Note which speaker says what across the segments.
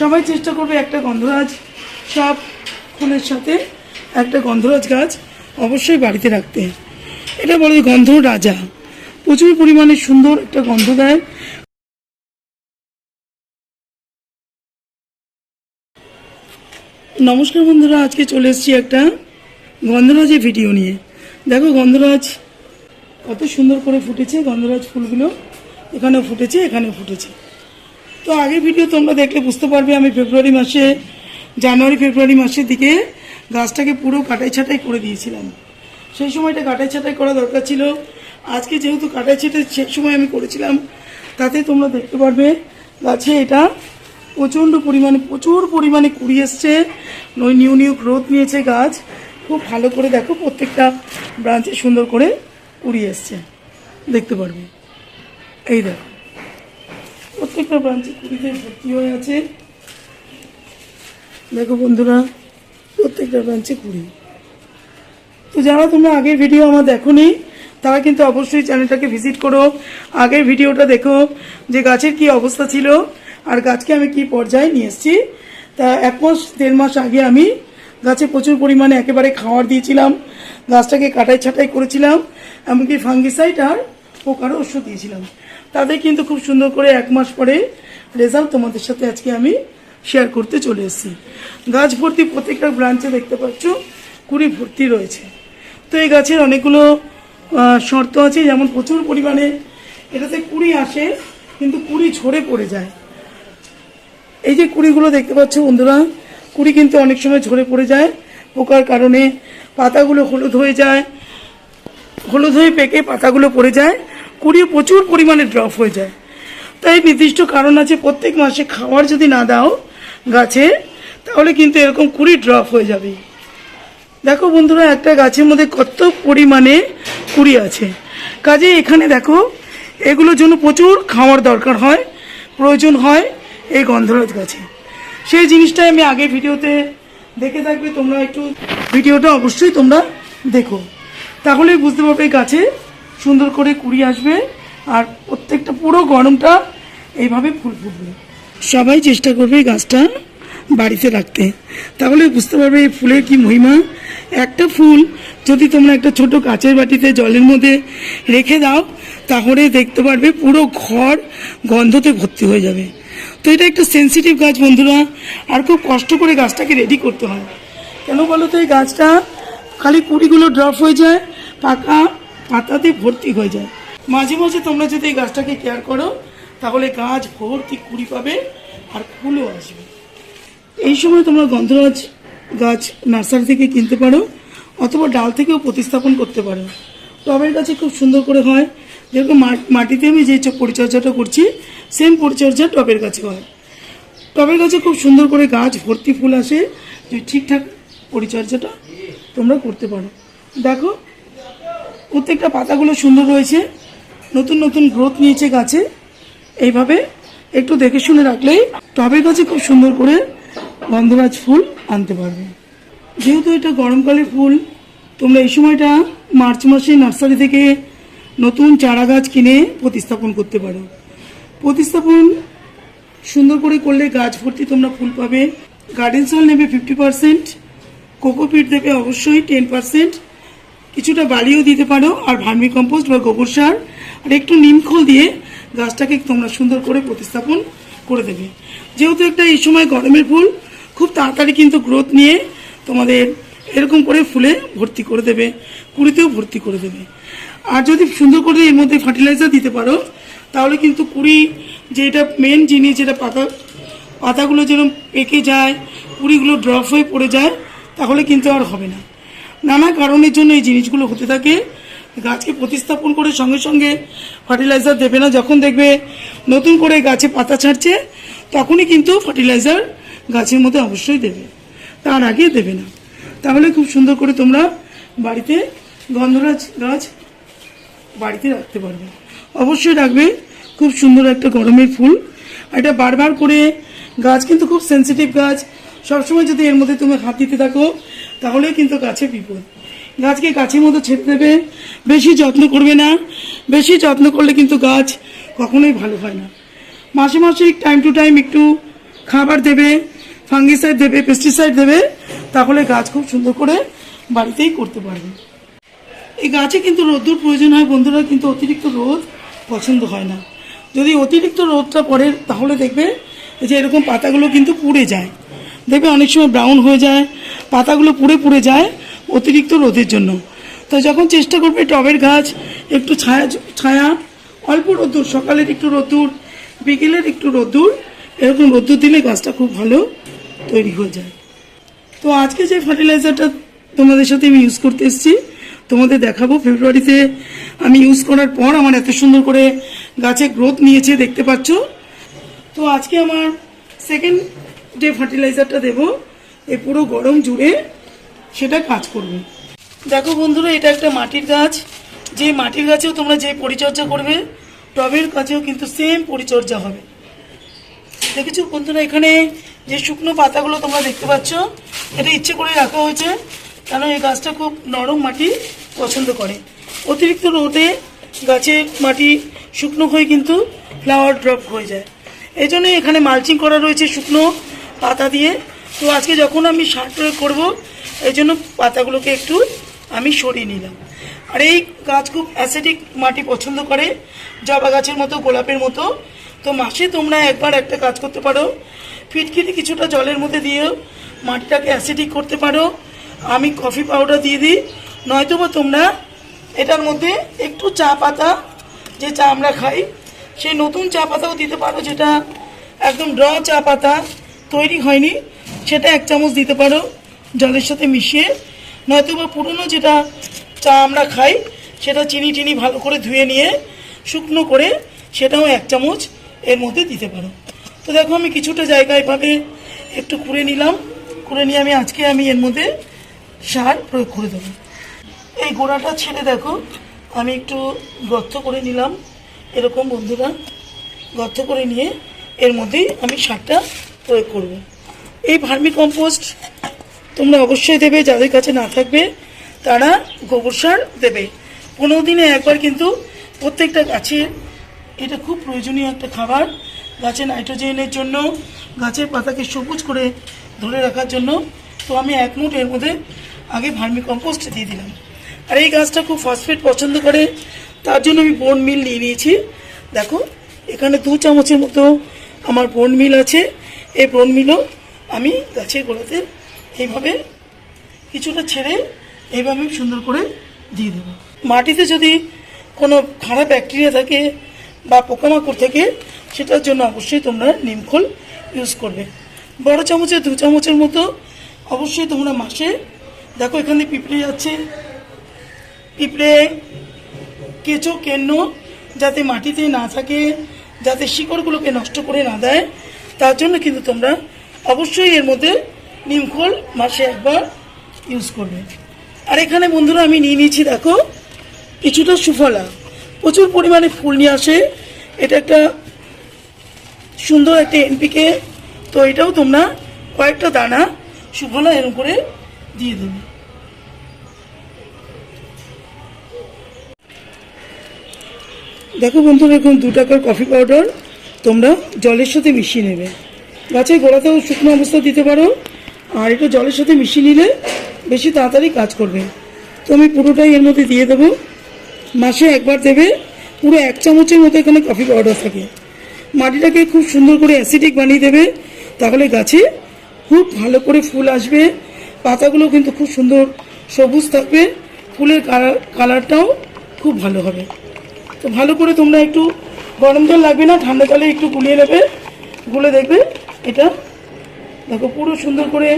Speaker 1: সবাই চেষ্টা করবে একটা গন্ধরাজ সব ফুলের সাথে একটা গন্ধরাজ গাছ অবশ্যই বাড়িতে রাখতে। এটা বলে গন্ধ রাজা। প্রচুর পরিমাণে সুন্দর একটা গন্ধ দেয়। নমস্কার বন্ধুরা, আজকে চলে এসেছি একটা গন্ধরাজের ভিডিও নিয়ে। দেখো গন্ধরাজ কত সুন্দর করে ফুটেছে, গন্ধরাজ ফুলগুলো এখানেও ফুটেছে এখানেও ফুটেছে। তো আগের ভিডিও তোমরা দেখলে বুঝতে পারবে আমি ফেব্রুয়ারি মাসে, জানুয়ারি, ফেব্রুয়ারি মাসের দিকে গাছটাকে পুরো কাটাই ছাটাই করে দিয়েছিলাম। সেই সময়টা কাটাই ছাটাই করা দরকার ছিল। আজকে যেহেতু কাটাই ছাটাই সেই সময় আমি করেছিলাম, তাতে তোমরা দেখতে পারবে গাছে এটা প্রচণ্ড পরিমাণে, প্রচুর পরিমাণে কুড়ি এসছে। নিউ নিউ গ্রোথ নিয়েছে গাছ। খুব ভালো করে দেখো, প্রত্যেকটা ব্রাঞ্চে সুন্দর করে কুড়ি এসছে। দেখতে পারবে। এই দেখো। প্রত্যেকটা ব্রাঞ্চে কুড়িতে ভর্তি হয়ে আছে। দেখো বন্ধুরা, প্রত্যেকটা ব্রাঞ্চে কুড়ি। তো যারা তোমরা আগের ভিডিও আমার দেখোনি, তারা কিন্তু অবশ্যই চ্যানেলটাকে ভিজিট করো। আগের ভিডিওটা দেখো যে গাছের কি অবস্থা ছিল আর গাছকে আমি কি পর্যায়ে নিয়ে এসেছি। তা এক মাস, দেড় মাস আগে আমি গাছে প্রচুর পরিমাণে একেবারে খাওয়ার দিয়েছিলাম, গাছটাকে কাটাই ছাটাই করেছিলাম, এমনকি ফাঙ্গিসাইড আর পোকারও ওষুধ দিয়েছিলাম। তাতে কিন্তু খুব সুন্দর করে এক মাস পরে রেজাল্ট তোমাদের সাথে আজকে আমি শেয়ার করতে চলে এসেছি। গাছ ভর্তি প্রত্যেকটা ব্রাঞ্চে দেখতে পাচ্ছ, কুড়ি ভর্তি রয়েছে। তো এই গাছের অনেকগুলো শর্ত আছে, যেমন প্রচুর পরিমাণে এটাতে কুড়ি আসে, কিন্তু কুড়ি ঝরে পড়ে যায়। এই যে কুড়িগুলো দেখতে পাচ্ছ বন্ধুরা, কুড়ি কিন্তু অনেক সময় ঝরে পড়ে যায়। পোকার কারণে পাতাগুলো হলুদ হয়ে যায়। হলুদ হয়ে পেকে পাতাগুলো পড়ে যায়। কুড়ি প্রচুর পরিমাণে ড্রপ হয়ে যায়। তাই নির্দিষ্ট কারণ আছে, প্রত্যেক মাসে খাওয়ার যদি না দাও গাছে, তাহলে কিন্তু এরকম কুড়ি ড্রপ হয়ে যাবে। দেখো বন্ধুরা, একটা গাছের মধ্যে কত পরিমাণে কুড়ি আছে। কাজে এখানে দেখো, এগুলোর জন্য প্রচুর খাওয়ার দরকার হয়, প্রয়োজন হয় এই গন্ধরাজ গাছে। সেই জিনিসটাই আমি আগে ভিডিওতে দেখে থাকবে, তোমরা একটু ভিডিওটা অবশ্যই তোমরা দেখো। তাহলেই বুঝতে পারবে গাছে সুন্দর করে কুড়ি আসবে আর প্রত্যেকটা পুরো গরমটা এইভাবে ফুল ফুটবে। সবাই চেষ্টা করবে এই গাছটা বাড়িতে রাখতে। তাহলে বুঝতে পারবে এই ফুলের কি মহিমা। একটা ফুল যদি তোমরা একটা ছোট কাচের বাটিতে জলের মধ্যে রেখে দাও, তাহলে দেখতে পারবে পুরো ঘর গন্ধতে ভর্তি হয়ে যাবে। তো এটা একটা সেন্সিটিভ গাছ বন্ধুরা, আর খুব কষ্ট করে গাছটাকে রেডি করতে হয়। কেন বলো তো এই গাছটা? খালি কুড়িগুলো ড্রপ হয়ে যায়, পাকা পাতাতে ভর্তি হয়ে যায়। মাঝে মাঝে তোমরা যদি এই গাছটাকে কেয়ার করো, তাহলে গাছ ভর্তি কুড়ি পাবে আর ফুলও আসবে। এই সময় তোমরা গন্ধরাজ গাছ নার্সারি থেকে কিনতে পারো অথবা ডাল থেকেও প্রতিস্থাপন করতে পারো। টবের গাছে খুব সুন্দর করে হয়। যেরকম মাটিতে আমি যে পরিচর্যাটা করছি সেম পরিচর্যা টবের গাছে হয়। টবের গাছে খুব সুন্দর করে গাছ ভর্তি ফুল আসে। যদি ঠিকঠাক পরিচর্যাটা তোমরা করতে পারো। দেখো প্রত্যেকটা পাতাগুলো সুন্দর রয়েছে। নতুন নতুন গ্রোথ নিয়েছে গাছে। এইভাবে একটু দেখে শুনে রাখলেই টবের গাছে খুব সুন্দর করে গন্ধরাজ ফুল আনতে পারবে। যেহেতু এটা গরমকালের ফুল, তোমরা এই সময়টা মার্চ মাসে নার্সারি থেকে নতুন চারা গাছ কিনে প্রতিস্থাপন করতে পারো। প্রতিস্থাপন সুন্দর করে করলে গাছ ভর্তি তোমরা ফুল পাবে। গার্ডেন সল নেবে ফিফটি পার্সেন্ট কোকোপিট দেবে অবশ্যই টেন পার্সেন্ট কিছুটা বালিও দিতে পারো, আর ভার্মি কম্পোস্ট বা গোবর সার, আর একটু নিমখোল দিয়ে গাছটাকে তোমরা সুন্দর করে প্রতিস্থাপন করে দেবে। যেহেতু একটা এই সময় গরমের ফুল, খুব তাড়াতাড়ি কিন্তু গ্রোথ নিয়ে তোমাদের এরকম করে ফুলে ভর্তি করে দেবে, কুড়িতেও ভর্তি করে দেবে। আর যদি সুন্দর করে এর মধ্যে ফার্টিলাইজার দিতে পারো, তাহলে কিন্তু কুড়ি যেটা মেন জিনিস, যেটা পাতা, পাতাগুলো যেরকম পেকে যায়, কুড়িগুলো ড্রপ হয়ে পড়ে যায়, তাহলে কিন্তু আর হবে না। নানা কারণের জন্য এই জিনিসগুলো হতে থাকে। গাছকে প্রতিস্থাপন করে সঙ্গে সঙ্গে ফার্টিলাইজার দেবে না। যখন দেখবে নতুন করে গাছে পাতা ছাড়ছে, তখনই কিন্তু ফার্টিলাইজার গাছের মধ্যে অবশ্যই দেবে। তার আগে দেবে না। তাহলে খুব সুন্দর করে তোমরা বাড়িতে গন্ধরাজ গাছ বাড়িতে রাখতে পারবে। অবশ্যই রাখবে। খুব সুন্দর একটা গরমের ফুল। এটা বারবার করে গাছ কিন্তু খুব সেন্সিটিভ গাছ। সবসময় যদি এর মধ্যে তুমি হাত দিতে থাকো তাহলে কিন্তু গাছে বিপদ। গাছকে গাছের মতো ছেড়ে দেবে, বেশি যত্ন করবে না, বেশি যত্ন করলে কিন্তু গাছ কখনোই ভালো হয় না। মাসে মাসে টাইম টু টাইম একটু খাবার দেবে ফাঙ্গিসাইড দেবে পেস্টিসাইড দেবে, তাহলে গাছ খুব সুন্দর করে বাড়িতেই করতে পারবে। এই গাছে কিন্তু রোদ্দুর প্রয়োজন হয়, বন্ধুরা, কিন্তু অতিরিক্ত রোদ পছন্দ হয় না। যদি অতিরিক্ত রোদটা পড়ে, তাহলে দেখবে যে এরকম পাতাগুলো কিন্তু পুড়ে যায়। দেখবে অনেক সময় ব্রাউন হয়ে যায়, পাতাগুলো পুড়ে পুড়ে যায় অতিরিক্ত রোদের জন্য। তো যখন চেষ্টা করবে টবের গাছ, একটু ছায়া ছায়া, অল্প রোদ্দুর, সকালের একটু রোদ্দুর, বিকেলের একটু রোদ্দুর, এরকম রোদ্দুর দিলে গাছটা খুব ভালো তৈরি হয়ে যায়। তো আজকে যে ফার্টিলাইজারটা তোমাদের সাথে আমি ইউজ করতে এসেছি, তোমাদের দেখাবো ফেব্রুয়ারিতে আমি ইউজ করার পর আমার এত সুন্দর করে গাছে গ্রোথ নিয়েছে, দেখতে পাচ্ছ। তো আজকে আমার সেকেন্ড যে ফার্টিলাইজারটা দেবো, এই পুরো গরম জুড়ে সেটা কাজ করবে। দেখো বন্ধুরা, এটা একটা মাটির গাছ। যে মাটির গাছেও তোমরা যে পরিচর্যা করবে, টবের কাছেও কিন্তু সেম পরিচর্যা হবে। দেখেছ বন্ধুরা, এখানে যে শুকনো পাতাগুলো তোমরা দেখতে পাচ্ছ, এটা ইচ্ছে করে রাখা হয়েছে, কেন এই গাছটা খুব নরম মাটি পছন্দ করে। অতিরিক্ত রোদে গাছের মাটি শুকনো হয়ে কিন্তু ফ্লাওয়ার ড্রপ হয়ে যায়। এই এখানে মালচিং করা রয়েছে শুকনো পাতা দিয়ে। তো আজকে যখন আমি সার প্রয়োগ করব, এই জন্য পাতাগুলোকে একটু আমি সরিয়ে নিলাম। আর এই গাছ খুব অ্যাসিডিক মাটি পছন্দ করে, জবা গাছের মতো, গোলাপের মতো। তো মাসে তোমরা একবার একটা কাজ করতে পারো। ফিটকিরি কিছুটা জলের মধ্যে দিয়েও মাটিটাকে অ্যাসিডিক করতে পারো। আমি কফি পাউডার দিয়ে দিই। নয়তো বা তোমরা এটার মধ্যে একটু চা পাতা, যে চা আমরা খাই, সেই নতুন চা পাতাও দিতে পারো, যেটা একদম ড্র চা পাতা। তৈরি হয়নি, সেটা এক চামচ দিতে পারো, জলের সাথে মিশিয়ে। নয়তো বা পুরনো যেটা চা আমরা খাই, সেটা চিনি টিনি ভালো করে ধুয়ে নিয়ে, শুকনো করে সেটাও এক চামচ এর মধ্যে দিতে পারো। তো দেখো আমি কিছুটা জায়গা এভাবে একটু কুড়ে নিলাম। কুড়ে নিয়ে আমি আজকে আমি এর মধ্যে সার প্রয়োগ করে দেবো। এই গোড়াটা ছেড়ে দেখো, আমি একটু গর্ত করে নিলাম। এরকম বন্ধুরা, গর্ত করে নিয়ে এর মধ্যেই আমি সারটা প্রয়োগ করব। এই ভার্মি কম্পোস্ট তোমরা অবশ্যই দেবে, যাদের কাছে না থাকবে তারা গোবর সার দেবে। পনেরো দিনে একবার কিন্তু প্রত্যেকটা গাছের এটা খুব প্রয়োজনীয় একটা খাবার, গাছে নাইট্রোজেনের জন্য, গাছের পাতাকে সবুজ করে ধরে রাখার জন্য। তো আমি এক মুঠ এর মধ্যে আগে ভার্মি কম্পোস্ট দিয়ে দিলাম। আর এই গাছটা খুব ফসফেট পছন্দ করে, তার জন্য আমি বোন মিল নিয়ে নিয়েছি। দেখো, এখানে দু চামচের মতো আমার বোন মিল আছে। এই বোন মিলও আমি গাছের গোড়াতে এইভাবে কিছুটা ছেড়ে এইভাবে সুন্দর করে দিয়ে দেবো। মাটিতে যদি কোনো খারাপ ব্যাকটেরিয়া থাকে বা পোকামাকড় থাকে, সেটার জন্য অবশ্যই তোমরা নিমখোল ইউজ করবে। বড় চামচে, দু চামচের মতো অবশ্যই তোমরা মাসে দেখো এখানে পিঁপড়ে যাচ্ছে পিঁপড়ে, কেঁচো, কেন্ন যাতে মাটিতে না থাকে, যাতে শিকড়গুলোকে নষ্ট করে না দেয় তার জন্য কিন্তু তোমরা অবশ্যই এর মধ্যে নিমখোল মাসে একবার ইউজ করবে। আর এখানে বন্ধুরা আমি নিয়ে নিয়েছি, দেখো, কিছুটা সুফলা। প্রচুর পরিমাণে ফুল নিয়ে আসে। এটা একটা সুন্দর একটা এনপিকে তো এটাও তোমরা কয়েকটা দানা সুফলা এরকম করে দিয়ে দেবে। দেখো বন্ধুরা, এরকম দু টাকার কফি পাউডার তোমরা জলের সাথে মিশিয়ে নেবে। গাছের গোড়াতেও শুকনো অবস্থা দিতে পারো, আর এটা জলের সাথে মিশিয়ে নিলে বেশি তাড়াতাড়ি কাজ করবে। তো আমি পুরোটাই এর মধ্যে দিয়ে দেবো। মাসে একবার দেবে, পুরো এক চামচের মতো এখানে কফি পাউডার থাকে। মাটিটাকে খুব সুন্দর করে অ্যাসিডিক বানিয়ে দেবে, তাহলে গাছে খুব ভালো করে ফুল আসবে। পাতাগুলো কিন্তু খুব সুন্দর সবুজ থাকবে। ফুলের কালার কালারটাও খুব ভালো হবে। তো ভালো করে তোমরা একটু গরম জল লাগবে না, ঠান্ডা জলে একটু গুলিয়ে নেবে। গুলে দেখবে এটা। দেখো, পুরো সুন্দর করে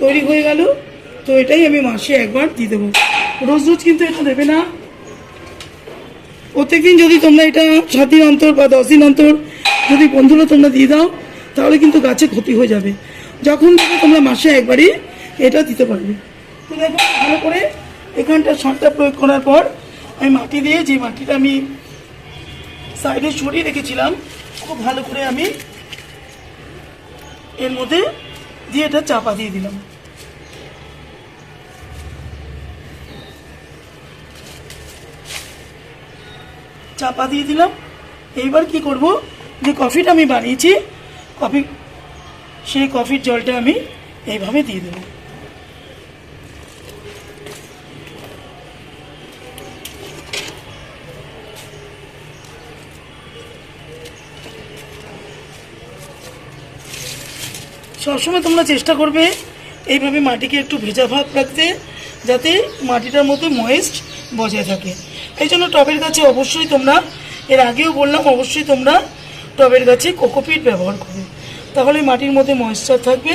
Speaker 1: তৈরি হয়ে গেল। তো এটাই আমি মাসে একবার দিয়ে দেবো। রোজ রোজ কিন্তু এটা দেবে না। প্রত্যেকদিন যদি তোমরা এটা সাত দিন অন্তর বা দশ দিন অন্তর যদি বন্ধুরা তোমরা দিয়ে দাও, তাহলে কিন্তু গাছে ক্ষতি হয়ে যাবে। যখন দেখো তোমরা মাসে একবারই এটা দিতে পারবে। তো দেখো, ভালো করে এখানটা সারটা প্রয়োগ করার পর আমি মাটি দিয়ে যে মাটিটা আমি সাইডে সরিয়ে রেখেছিলাম। খুব ভালো করে আমি এর মধ্যে দিয়ে এটা চাপা দিয়ে দিলাম। চাপা দিয়ে দিলাম। এইবার কি করব? যে কফিটা আমি বানিয়েছি, কফি সেই কফির জলটা আমি এইভাবে দিয়ে দেবো। সবসময় তোমরা চেষ্টা করবে এইভাবে মাটিকে একটু ভেজা ভাব রাখতে, যাতে মাটিটার মধ্যে ময়েস্ট বজায় থাকে। এই জন্য টবের গাছে অবশ্যই তোমরা, এর আগেও বললাম, অবশ্যই তোমরা টবের গাছে কোকোপিট ব্যবহার করবে তাহলে মাটির মধ্যে ময়েশ্চার থাকবে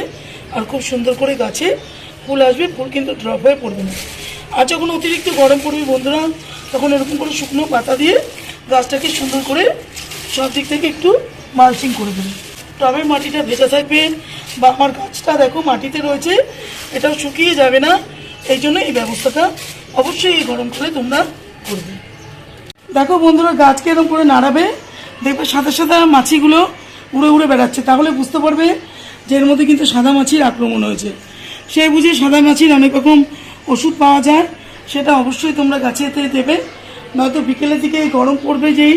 Speaker 1: আর খুব সুন্দর করে গাছে ফুল আসবে, ফুল কিন্তু ড্রপ হয়ে পড়বে না। আর যখন অতিরিক্ত গরম পড়বে বন্ধুরা, তখন এরকম করে শুকনো পাতা দিয়ে গাছটাকে সুন্দর করে সব দিক থেকে একটু মালচিং করে দেবে। টবের মাটিটা ভেজা থাকবে বা আমার গাছটা দেখো, মাটিতে রয়েছে, এটাও শুকিয়ে যাবে না, এই জন্য এই ব্যবস্থাটা অবশ্যই এই গরমকালে তোমরা করবে। দেখো বন্ধুরা, গাছকে এরকম করে নাড়াবে, দেখবে সাদা সাদা মাছিগুলো উড়ে উড়ে বেড়াচ্ছে। তাহলে বুঝতে পারবে যে এর মধ্যে কিন্তু সাদা মাছির আক্রমণ হয়েছে। সেই বুঝে সাদা মাছির অনেক রকম ওষুধ পাওয়া যায়, সেটা অবশ্যই তোমরা গাছেতে দেবে। নয়তো বিকেলের দিকে গরম পড়বে যেই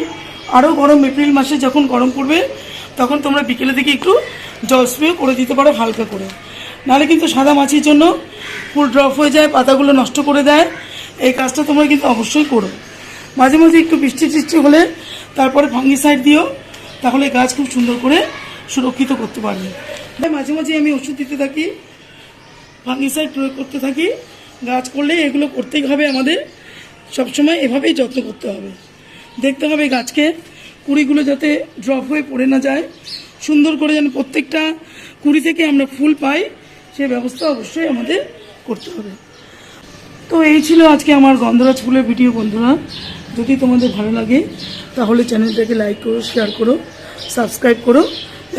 Speaker 1: আরও গরম এপ্রিল মাসে যখন গরম পড়বে, তখন তোমরা বিকেলের দিকে একটু জল স্প্রে করে দিতে পারো হালকা করে। নাহলে কিন্তু সাদা মাছির জন্য ফুল ড্রপ হয়ে যায়, পাতাগুলো নষ্ট করে দেয়। এই কাজটা তোমরা কিন্তু অবশ্যই করো। মাঝে মাঝে একটু বৃষ্টি টিষ্টি হলে তারপরে ফাঙ্গিসাইড দিও, তাহলে গাছ খুব সুন্দর করে সুরক্ষিত করতে পারবে। মাঝে মাঝে আমি ওষুধ দিতে থাকি, ফাঙ্গিসাইড প্রয়োগ করতে থাকি। গাছ করলে এগুলো করতেই হবে আমাদের। সবসময় এভাবেই যত্ন করতে হবে। দেখতে হবে গাছকে কুড়িগুলো যাতে ড্রপ হয়ে পড়ে না যায়। সুন্দর করে যেন প্রত্যেকটা কুড়ি থেকে আমরা ফুল পাই, সে ব্যবস্থা অবশ্যই আমাদের করতে হবে। তো এই ছিল আজকে আমার গন্ধরাজ ফুলের ভিডিও বন্ধুরা। যদি তোমাদের ভালো লাগে, তাহলে চ্যানেলটাকে লাইক করো, শেয়ার করো, সাবস্ক্রাইব করো।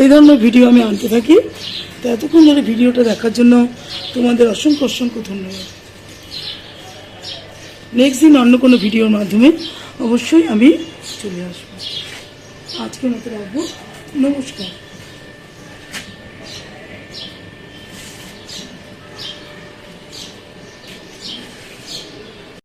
Speaker 1: এই ধরনের ভিডিও আমি আনতে থাকি। তো এতক্ষণ ধরে ভিডিওটা দেখার জন্য তোমাদের অসংখ্য অসংখ্য ধন্যবাদ। নেক্সট দিন অন্য কোনো ভিডিওর মাধ্যমে অবশ্যই আমি চলে আসব। আজকে মতো রাখব। নমস্কার।